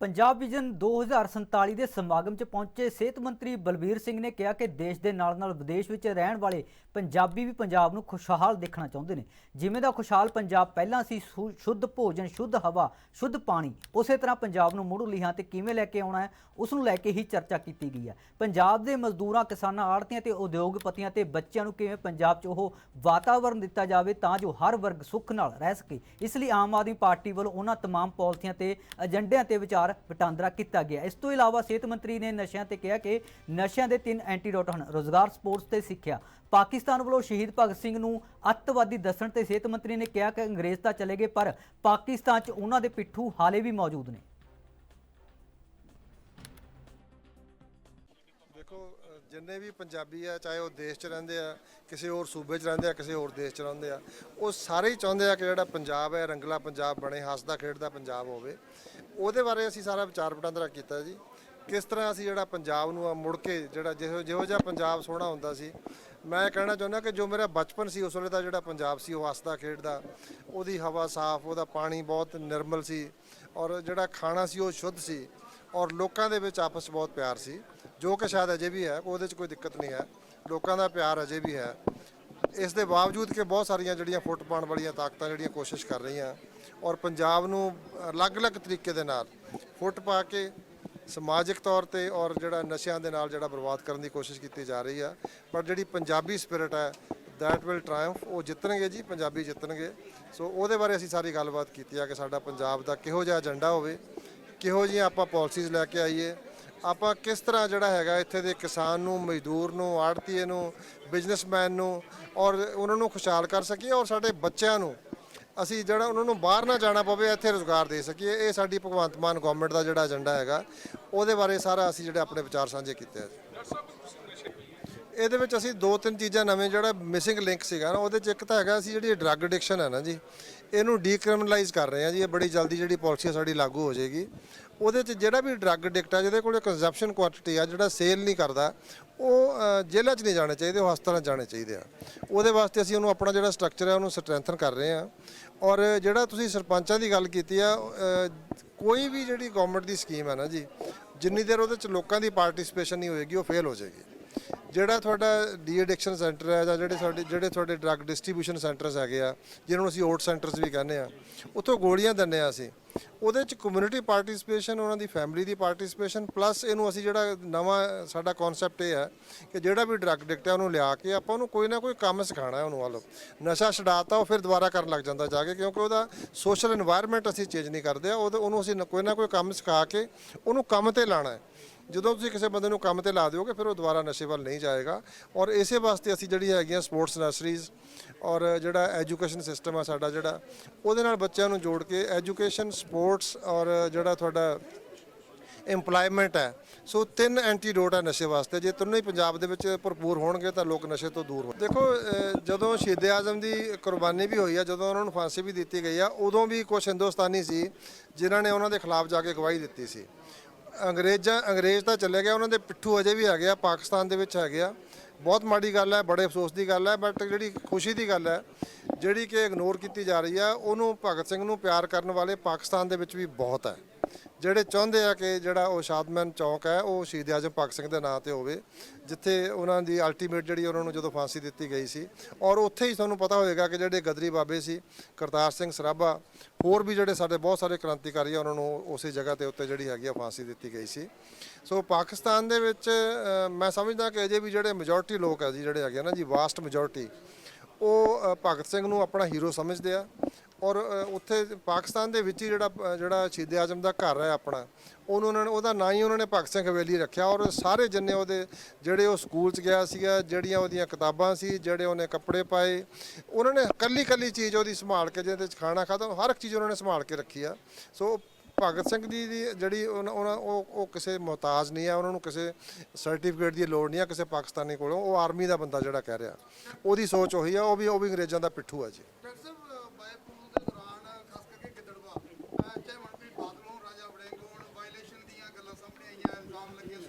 Punjab vision 2047 ਦੇ ਸਮਾਗਮ 'ਚ ਪਹੁੰਚੇ ਸਿਹਤ ਮੰਤਰੀ ਬਲਬੀਰ ਸਿੰਘ ਨੇ ਕਿਹਾ ਕਿ ਦੇਸ਼ ਦੇ ਨਾਲ-ਨਾਲ ਵਿਦੇਸ਼ ਵਿੱਚ ਰਹਿਣ ਵਾਲੇ ਪੰਜਾਬੀ ਵੀ ਪੰਜਾਬ ਨੂੰ ਖੁਸ਼ਹਾਲ ਦੇਖਣਾ ਚਾਹੁੰਦੇ ਨੇ ਜਿਵੇਂ ਦਾ ਖੁਸ਼ਹਾਲ ਪੰਜਾਬ ਪਹਿਲਾਂ ਸੀ ਸੁ- ਸ਼ੁੱਧ ਭੋਜਨ ਸ਼ੁੱਧ ਹਵਾ ਸ਼ੁੱਧ ਪਾਣੀ ਉਸੇ ਤਰ੍ਹਾਂ ਪੰਜਾਬ ਨੂੰ ਮੁੜ ਲਿਹਾਂ ਤੇ ਕਿਵੇਂ ਲੈ ਕੇ ਆਉਣਾ ਹੈ ਉਸ ਨੂੰ ਲੈ ਕੇ ਹੀ ਚਰਚਾ ਕੀਤੀ ਗਈ ਹੈ ਪੰਜਾਬ ਦੇ ਮਜ਼ਦੂਰਾਂ ਕਿਸਾਨਾਂ ਆੜਤੀਆਂ ਤੇ ਉਦਯੋਗਪਤੀਆਂ ਤੇ ਬੱਚਿਆਂ ਨੂੰ ਕਿਵੇਂ ਪੰਜਾਬ 'ਚ ਉਹ ਵਾਤਾਵਰਣ ਦਿੱਤਾ ਜਾਵੇ ਤਾਂ ਜੋ ਹਰ ਵਰਗ ਸੁੱਖ ਨਾਲ ਰਹਿ ਸਕੇ ਇਸ ਲਈ ਆਮ ਆਦਮੀ ਪਾਰਟੀ ਵੱਲੋਂ ਉਹਨਾਂ तमाम ਪਾਲਿਸੀਆਂ ਤੇ ਏਜੰਡਿਆਂ ਤੇ ਵਿਚਾਰ ਵਟਾਂਦਰਾ ਕੀਤਾ ਗਿਆ। ਇਸ ਤੋਂ ਇਲਾਵਾ ਸਿਹਤ ਮੰਤਰੀ ਨੇ ਨਸ਼ਿਆਂ ਤੇ ਕਿਹਾ ਕਿ ਨਸ਼ਿਆਂ ਦੇ ਤਿੰਨ ਐਂਟੀਡੋਟ ਹਨ, ਰੋਜ਼ਗਾਰ, ਸਪੋਰਟਸ ਤੇ ਸਿੱਖਿਆ। ਪਾਕਿਸਤਾਨ ਵੱਲੋਂ ਸ਼ਹੀਦ ਭਗਤ ਸਿੰਘ ਨੂੰ ਅੱਤਵਾਦੀ ਦੱਸਣ ਤੇ ਸਿਹਤ ਮੰਤਰੀ ਨੇ ਕਿਹਾ ਕਿ ਅੰਗਰੇਜ਼ ਤਾਂ ਚਲੇ ਗਏ, ਪਰ ਪਾਕਿਸਤਾਨ 'ਚ ਉਹਨਾਂ ਦੇ ਪਿੱਠੂ ਹਾਲੇ ਵੀ ਮੌਜੂਦ ਨੇ। ਦੇਖੋ ਜਿੰਨੇ ਵੀ ਪੰਜਾਬੀ ਆ, ਚਾਹੇ ਉਹ ਦੇਸ਼ 'ਚ ਰਹਿੰਦੇ ਆ, ਕਿਸੇ ਹੋਰ ਸੂਬੇ 'ਚ ਰਹਿੰਦੇ ਆ, ਕਿਸੇ ਹੋਰ ਦੇਸ਼ 'ਚ ਰਹਿੰਦੇ ਆ, ਉਹ ਸਾਰੇ ਹੀ ਚਾਹੁੰਦੇ ਆ ਕਿ ਜਿਹੜਾ ਪੰਜਾਬ ਹੈ, ਰੰਗਲਾ ਪੰਜਾਬ ਬਣੇ, ਹੱਸਦਾ, ਖੇਡਦਾ ਪੰਜਾਬ ਹੋਵੇ। ਉਹਦੇ ਬਾਰੇ ਅਸੀਂ ਸਾਰਾ ਵਿਚਾਰ ਵਟਾਂਦਰਾ ਕੀਤਾ ਜੀ। ਕਿਸ ਤਰ੍ਹਾਂ ਅਸੀਂ ਜਿਹੜਾ ਪੰਜਾਬ ਨੂੰ ਆ ਮੁੜ ਕੇ ਜਿਹੜਾ ਜਿਹੋ ਜਿਹੋ ਜਿਹਾ ਪੰਜਾਬ ਸੋਹਣਾ ਹੁੰਦਾ ਸੀ, ਮੈਂ ਕਹਿਣਾ ਚਾਹੁੰਦਾ ਕਿ ਜੋ ਮੇਰਾ ਬਚਪਨ ਸੀ, ਉਸ ਵੇਲੇ ਦਾ ਜਿਹੜਾ ਪੰਜਾਬ ਸੀ, ਉਹ ਹੱਸਦਾ, ਖੇਡਦਾ, ਉਹਦੀ ਹਵਾ ਸਾਫ਼, ਉਹਦਾ ਪਾਣੀ ਬਹੁਤ ਨਿਰਮਲ ਸੀ ਔਰ ਜਿਹੜਾ ਖਾਣਾ ਸੀ, ਉਹ ਸ਼ੁੱਧ ਸੀ। ਔਰ ਲੋਕਾਂ ਦੇ ਵਿੱਚ ਆਪਸ 'ਚ ਬਹੁਤ ਪਿਆਰ ਸੀ। ਜੋ ਕਿ ਸ਼ਾਇਦ ਅਜੇ ਵੀ ਹੈ, ਉਹਦੇ 'ਚ ਕੋਈ ਦਿੱਕਤ ਨਹੀਂ ਹੈ। ਲੋਕਾਂ ਦਾ ਪਿਆਰ ਅਜੇ ਵੀ ਹੈ। ਇਸ ਦੇ ਬਾਵਜੂਦ ਕਿ ਬਹੁਤ ਸਾਰੀਆਂ ਜਿਹੜੀਆਂ ਫੁੱਟ ਪਾਉਣ ਵਾਲੀਆਂ ਤਾਕਤਾਂ, ਜਿਹੜੀਆਂ ਕੋਸ਼ਿਸ਼ ਕਰ ਰਹੀਆਂ ਔਰ ਪੰਜਾਬ ਨੂੰ ਅਲੱਗ-ਅਲੱਗ ਤਰੀਕੇ ਦੇ ਨਾਲ ਫੁੱਟ ਪਾ ਕੇ ਸਮਾਜਿਕ ਤੌਰ ਤੇ ਔਰ ਜਿਹੜਾ ਨਸ਼ਿਆਂ ਦੇ ਨਾਲ ਜਿਹੜਾ ਬਰਬਾਦ ਕਰਨ ਦੀ ਕੋਸ਼ਿਸ਼ ਕੀਤੀ ਜਾ ਰਹੀ ਆ, ਪਰ ਜਿਹੜੀ ਪੰਜਾਬੀ ਸਪਿਰਿਟ ਹੈ ਦੈਟ ਵਿਲ ਟ੍ਰਾਇੰਫ ਉਹ ਜਿੱਤਣਗੇ ਜੀ, ਪੰਜਾਬੀ ਜਿੱਤਣਗੇ। ਸੋ ਉਹਦੇ ਬਾਰੇ ਅਸੀਂ ਸਾਰੀ ਗੱਲਬਾਤ ਕੀਤੀ ਆ ਕਿ ਸਾਡਾ ਪੰਜਾਬ ਦਾ ਕਿਹੋ ਜਿਹਾ ਏਜੰਡਾ ਹੋਵੇ। ਕਿਹੋ ਜਿਹੀਆਂ ਆਪਾਂ ਪਾਲਿਸੀਜ਼ ਲੈ ਕੇ ਆਈਏ? ਆਪਾਂ ਕਿਸ ਤਰ੍ਹਾਂ ਜਿਹੜਾ ਹੈਗਾ ਇੱਥੇ ਦੇ ਕਿਸਾਨ ਨੂੰ, ਮਜ਼ਦੂਰ ਨੂੰ ਆੜਤੀਏ ਨੂੰ, ਬਿਜ਼ਨਸਮੈਨ ਨੂੰ ਔਰ ਉਹਨਾਂ ਨੂੰ ਖੁਸ਼ਹਾਲ ਕਰ ਸਕੀਏ ਔਰ ਸਾਡੇ ਬੱਚਿਆਂ ਨੂੰ? ਅਸੀਂ ਜਿਹੜਾ ਉਹਨਾਂ ਨੂੰ ਬਾਹਰ ਨਾ ਜਾਣਾ ਪਵੇ, ਇੱਥੇ ਰੋਜ਼ਗਾਰ ਦੇ ਸਕੀਏ। ਇਹ ਸਾਡੀ ਭਗਵੰਤ ਮਾਨ ਗਵਰਨਮੈਂਟ ਦਾ ਜਿਹੜਾ ਏਜੰਡਾ ਹੈਗਾ, ਉਹਦੇ ਬਾਰੇ ਸਾਰਾ ਅਸੀਂ ਜਿਹੜੇ ਆਪਣੇ ਵਿਚਾਰ ਸਾਂਝੇ ਕੀਤੇ ਆ ਇਹਦੇ ਵਿੱਚ ਅਸੀਂ ਦੋ ਤਿੰਨ ਚੀਜ਼ਾਂ ਨਵੇਂ ਜਿਹੜਾ ਮਿਸਿੰਗ ਲਿੰਕ ਸੀਗਾ ਨਾ ਉਹਦੇ ਚ ਇੱਕ ਤਾਂ ਹੈਗਾ ਅਸੀਂ ਜਿਹੜੀ ਡਰੱਗ ਐਡਿਕਸ਼ਨ ਹੈ ਨਾ ਜੀ ਇਹਨੂੰ ਡੀਕ੍ਰਿਮੀਨਲਾਈਜ਼ ਕਰ ਰਹੇ ਹਾਂ ਜੀ ਇਹ ਬੜੀ ਜਲਦੀ ਜਿਹੜੀ ਪਾਲਿਸੀ ਸਾਡੀ ਲਾਗੂ ਹੋ ਜਾਏਗੀ। ਉਹਦੇ ਚ ਜਿਹੜਾ ਵੀ ਡਰੱਗ ਐਡਿਕਟ ਆ ਜਿਹਦੇ ਕੋਲ ਕੰਜ਼ੰਪਸ਼ਨ ਕੁਆਂਟੀਟੀ ਆ ਜਿਹੜਾ ਸੇਲ ਨਹੀਂ ਕਰਦਾ ਉਹ ਅ, ਜੇਲ੍ਹਾਂ 'ਚ ਨਹੀਂ ਜਾਣੇ ਚਾਹੀਦੇ ਉਹ ਹਸਪਤਾਲਾਂ 'ਚ ਜਾਣੇ ਚਾਹੀਦੇ ਆ। ਉਹਦੇ ਵਾਸਤੇ ਅਸੀਂ ਉਹਨੂੰ ਆਪਣਾ ਜਿਹੜਾ ਸਟਰਕਚਰ ਹੈ ਉਹਨੂੰ ਸਟਰੈਂਥਨ ਕਰ ਰਹੇ ਆ ਔਰ ਜਿਹੜਾ ਤੁਸੀਂ ਸਰਪੰਚਾਂ ਦੀ ਗੱਲ ਕੀਤੀ ਆ ਕੋਈ ਵੀ ਜਿਹੜੀ ਗਵਰਨਮੈਂਟ ਦੀ ਸਕੀਮ ਹੈ ਨਾ ਜੀ ਜਿੰਨੀ ਦੇਰ ਉਹਦੇ ਚ ਲੋਕਾਂ ਦੀ ਪਾਰਟਿਸਿਪੇਸ਼ਨ ਨਹੀਂ ਹੋਏਗੀ ਉਹ ਫੇਲ ਹੋ ਜਾਏਗੀ। ਜਿਹੜਾ ਤੁਹਾਡਾ ਡੀ ਐਡਿਕਸ਼ਨ ਸੈਂਟਰ ਹੈ ਜਾਂ ਜਿਹੜੇ ਸਾਡੇ ਜਿਹੜੇ ਤੁਹਾਡੇ ਡਰੱਗ ਡਿਸਟ੍ਰੀਬਿਊਸ਼ਨ ਸੈਂਟਰਸ ਹੈਗੇ ਆ, ਜਿਹਨਾਂ ਨੂੰ ਅਸੀਂ ਆਊਟ ਸੈਂਟਰਸ ਵੀ ਕਹਿੰਦੇ ਆ, ਉੱਥੋਂ ਗੋਲੀਆਂ ਦਿੰਦੇ ਆ ਅਸੀਂ। ਉਹਦੇ ਚ ਕਮਿਊਨਿਟੀ ਪਾਰਟਿਸਪੇਸ਼ਨ ਉਹਨਾਂ ਦੀ ਫੈਮਿਲੀ ਦੀ ਪਾਰਟਿਸਪੇਸ਼ਨ ਪਲੱਸ ਇਹਨੂੰ ਅਸੀਂ ਜਿਹੜਾ ਨਵਾਂ ਸਾਡਾ ਕਨਸੈਪਟ ਇਹ ਹੈ ਕਿ ਜਿਹੜਾ ਵੀ ਡਰੱਗ ਐਡਿਕਟ ਹੈ ਉਹਨੂੰ ਲਿਆ ਕੇ ਆਪਾਂ ਉਹਨੂੰ ਕੋਈ ਨਾ ਕੋਈ ਕੰਮ ਸਿਖਾਣਾ ਉਹਨੂੰ ਵੱਲੋਂ। ਨਸ਼ਾ ਛਡਾਤਾ, ਉਹ ਫਿਰ ਦੁਬਾਰਾ ਕਰਨ ਲੱਗ ਜਾਂਦਾ ਜਾ ਕੇ, ਕਿਉਂਕਿ ਉਹਦਾ ਸੋਸ਼ਲ এনवायरमेंट ਅਸੀਂ ਚੇਂਜ ਨਹੀਂ ਕਰਦੇ ਆ ਉਹਨੂੰ ਅਸੀਂ ਕੋਈ ਨਾ ਕੋਈ ਕੰਮ ਸਿਖਾ ਕੇ ਉਹਨੂੰ ਕੰਮ ਤੇ ਲਾਣਾ ਹੈ। ਜਦੋਂ ਤੁਸੀਂ ਕਿਸੇ ਬੰਦੇ ਨੂੰ ਕੰਮ ਤੇ ਲਾ ਦਿਓਗੇ, ਫਿਰ ਉਹ ਦੁਬਾਰਾ ਨਸ਼ੇ ਵੱਲ ਨਹੀਂ ਜਾਏਗਾ। ਔਰ ਇਸੇ ਵਾਸਤੇ ਅਸੀਂ ਜਿਹੜੀ ਹੈਗੀਆਂ ਸਪੋਰਟਸ ਨਰਸਰੀਜ਼ ਔਰ ਜਿਹੜਾ ਐਜੂਕੇਸ਼ਨ ਸਿਸਟਮ ਆ ਸਾਡਾ ਜਿਹੜਾ, ਉਹਦੇ ਨਾਲ ਬੱਚਿਆਂ ਨੂੰ ਜੋੜ ਕੇ ਐਜੂਕੇਸ਼ਨ, ਸਪੋਰਟਸ ਔਰ ਜਿਹੜਾ ਤੁਹਾਡਾ EMPLOYMENT ਹੈ, ਸੋ ਤਿੰਨ ਐਂਟੀਡੋਟ ਹੈ ਨਸ਼ੇ ਵਾਸਤੇ। ਜੇ ਤਿੰਨੋਂ ਹੀ ਪੰਜਾਬ ਦੇ ਵਿੱਚ ਭਰਪੂਰ ਹੋਣਗੇ, ਤਾਂ ਲੋਕ ਨਸ਼ੇ ਤੋਂ ਦੂਰ ਹੋ ਦੇਖੋ ਜਦੋਂ ਸ਼ਹੀਦ ਆਜ਼ਮ ਦੀ ਕੁਰਬਾਨੀ ਵੀ ਹੋਈ ਆ, ਜਦੋਂ ਉਹਨਾਂ ਨੂੰ ਫਾਂਸੀ ਵੀ ਦਿੱਤੀ ਗਈ ਆ, ਉਦੋਂ ਵੀ ਕੁਝ ਹਿੰਦੁਸਤਾਨੀ ਸੀ, ਜਿਨ੍ਹਾਂ ਨੇ ਉਹਨਾਂ ਦੇ ਖਿਲਾਫ ਜਾ ਕੇ ਗਵਾਹੀ ਦਿੱਤੀ ਸੀ। ਅੰਗਰੇਜ਼ਾਂ ਅੰਗਰੇਜ਼ ਤਾਂ ਚੱਲੇ ਗਿਆ, ਉਹਨਾਂ ਦੇ ਪਿੱਠੂ ਅਜੇ ਵੀ ਹੈਗੇ ਆ, ਪਾਕਿਸਤਾਨ ਦੇ ਵਿੱਚ ਹੈਗੇ ਆ। ਬਹੁਤ ਮਾੜੀ ਗੱਲ ਹੈ, ਬੜੇ ਅਫਸੋਸ ਦੀ ਗੱਲ ਹੈ, ਬਟ ਜਿਹੜੀ ਖੁਸ਼ੀ ਦੀ ਗੱਲ ਹੈ, ਜਿਹੜੀ ਕਿ ਇਗਨੋਰ ਕੀਤੀ ਜਾ ਰਹੀ ਆ ਉਹਨੂੰ ਭਗਤ ਸਿੰਘ ਨੂੰ ਪਿਆਰ ਕਰਨ ਵਾਲੇ ਪਾਕਿਸਤਾਨ ਦੇ ਵਿੱਚ ਵੀ ਬਹੁਤ ਹੈ। ਜਿਹੜੇ ਚਾਹੁੰਦੇ ਆ ਕਿ ਜਿਹੜਾ ਉਹ ਸ਼ਾਦਮਨ ਚੌਂਕ ਹੈ, ਉਹ ਸ਼ਹੀਦ ਆਜ਼ਮ ਭਗਤ ਸਿੰਘ ਦੇ ਨਾਂ ਤੇ ਹੋਵੇ, ਜਿੱਥੇ ਉਹਨਾਂ ਦੀ ਅਲਟੀਮੇਟ ਜਿਹੜੀ ਉਹਨਾਂ ਨੂੰ ਜਦੋਂ ਫਾਂਸੀ ਦਿੱਤੀ ਗਈ ਸੀ। ਔਰ ਉੱਥੇ ਹੀ ਤੁਹਾਨੂੰ ਪਤਾ ਹੋਵੇਗਾ ਕਿ ਜਿਹੜੇ ਗਦਰੀ ਬਾਬੇ ਸੀ, ਕਰਤਾਰ ਸਿੰਘ ਸਰਾਭਾ, ਹੋਰ ਵੀ ਜਿਹੜੇ ਸਾਡੇ ਬਹੁਤ ਸਾਰੇ ਕ੍ਰਾਂਤੀਕਾਰੀ ਆ, ਉਹਨਾਂ ਨੂੰ ਉਸੇ ਜਗ੍ਹਾ ਤੇ ਉੱਤੇ ਜਿਹੜੀ ਹੈਗੀ ਆ ਫਾਂਸੀ ਦਿੱਤੀ ਗਈ ਸੀ। ਸੋ ਪਾਕਿਸਤਾਨ ਦੇ ਵਿੱਚ ਮੈਂ ਸਮਝਦਾ ਕਿ ਅਜੇ ਵੀ ਜਿਹੜੇ ਮੈਜੋਰਟੀ ਲੋਕ ਆ ਜੀ, ਜਿਹੜੇ ਹੈਗੇ ਆ ਨਾ ਜੀ ਵਾਸਟ ਮੈਜੋਰਟੀ ਉਹ ਭਗਤ ਸਿੰਘ ਨੂੰ ਆਪਣਾ ਹੀਰੋ ਸਮਝਦੇ ਆ। ਔਰ ਉੱਥੇ ਪਾਕਿਸਤਾਨ ਦੇ ਵਿੱਚ ਹੀ ਜਿਹੜਾ ਜਿਹੜਾ ਸ਼ਹੀਦ ਆਜ਼ਮ ਦਾ ਘਰ ਹੈ ਆਪਣਾ, ਉਹਨੂੰ ਉਹਨਾਂ ਨੇ, ਉਹਦਾ ਨਾਂ ਹੀ ਉਹਨਾਂ ਨੇ ਭਗਤ ਸਿੰਘ ਹਵੇਲੀ ਰੱਖਿਆ ਔਰ ਸਾਰੇ ਜਿੰਨੇ ਉਹਦੇ, ਜਿਹੜੇ ਉਹ ਸਕੂਲ 'ਚ ਗਿਆ ਸੀਗਾ, ਜਿਹੜੀਆਂ ਉਹਦੀਆਂ ਕਿਤਾਬਾਂ ਸੀ, ਜਿਹੜੇ ਉਹਨੇ ਕੱਪੜੇ ਪਾਏ, ਉਹਨਾਂ ਨੇ ਕੱਲੀ ਕੱਲੀ ਚੀਜ਼ ਉਹਦੀ ਸੰਭਾਲ ਕੇ, ਜਿਹਦੇ 'ਚ ਖਾਣਾ ਖਾਦਾ ਹਰ ਇੱਕ ਚੀਜ਼ ਉਹਨਾਂ ਨੇ ਸੰਭਾਲ ਕੇ ਰੱਖੀ ਆ। ਸੋ ਭਗਤ ਸਿੰਘ ਜੀ ਦੀ ਜਿਹੜੀ ਉਹਨਾਂ ਉਹਨਾਂ- ਉਹ ਉਹ ਕਿਸੇ ਮੁਹਤਾਜ ਨਹੀਂ ਆ, ਉਹਨਾਂ ਨੂੰ ਕਿਸੇ ਸਰਟੀਫਿਕੇਟ ਦੀ ਲੋੜ ਨਹੀਂ ਆ, ਕਿਸੇ ਪਾਕਿਸਤਾਨੀ ਕੋਲੋਂ, ਉਹ ਆਰਮੀ ਦਾ ਬੰਦਾ ਜਿਹੜਾ ਕਹਿ ਰਿਹਾ। ਉਹਦੀ ਸੋਚ ਉਹੀ ਆ, ਉਹ ਵੀ ਉਹ ਵੀ ਅੰਗਰੇਜ਼ਾਂ ਦਾ ਪਿੱਠੂ ਆ ਜੀ ਡਾਕਟਰ ਸਾਹਿਬ ਬਾਇਪੂਲ ਦੇ ਦੌਰਾਨ ਖਾਸ ਕਰਕੇ ਗਿੱਦੜਵਾ ਅਹ ਚਾਹੇ ਮਨਪ੍ਰੀਤ ਬਾਦਲ ਹੋਣ ਰਾਜਾ ਵੜਿੰਗ ਹੋਣ ਵਾਇਲੇਸ਼ਨ ਦੀਆਂ ਗੱਲਾਂ ਸਾਹਮਣੇ ਆਈਆਂ ਇਲਜ਼ਾਮ ਲੱਗੇ ਸਵਾਲ ਉੱਠੇ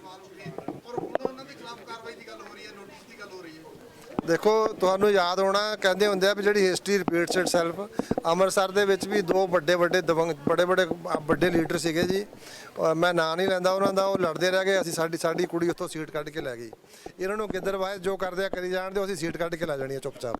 ਔਰ ਹੁਣ ਉਹਨਾਂ ਦੇ ਖਿਲਾਫ ਕਾਰਵਾਈ ਦੀ ਗੱਲ ਹੋ ਰਹੀ ਹੈ ਨੋਟਿਸ ਦੀ ਗੱਲ ਹੋ ਰਹੀ ਹੈ ਦੇਖੋ, ਤੁਹਾਨੂੰ ਯਾਦ ਹੋਣਾ, ਕਹਿੰਦੇ ਹੁੰਦੇ ਆ ਵੀ ਜਿਹੜੀ ਹਿਸਟਰੀ ਰਿਪੀਟਸ ਇਟਸੈਲਫ ਅੰਮ੍ਰਿਤਸਰ ਦੇ ਵਿੱਚ ਵੀ ਦੋ ਵੱਡੇ ਵੱਡੇ ਦਬੰਗ ਬੜੇ ਬੜੇ ਵੱਡੇ ਲੀਡਰ ਸੀਗੇ ਜੀ। ਮੈਂ ਨਾਂ ਨਹੀਂ ਲੈਂਦਾ ਉਹਨਾਂ ਦਾ, ਉਹ ਲੜਦੇ ਰਹਿ ਗਏ, ਅਸੀਂ ਸਾਡੀ ਸਾਡੀ ਕੁੜੀ ਉੱਥੋਂ ਸੀਟ ਕੱਢ ਕੇ ਲੈ ਗਈ। ਇਹਨਾਂ ਨੂੰ ਗਿੱਦੜਵਾਏ ਜੋ ਕਰਦੇ ਆ ਕਰੀ ਜਾਣ ਦਿਓ, ਅਸੀਂ ਸੀਟ ਕੱਢ ਕੇ ਲੈ ਜਾਣੀ ਆ ਚੁੱਪਚਾਪ।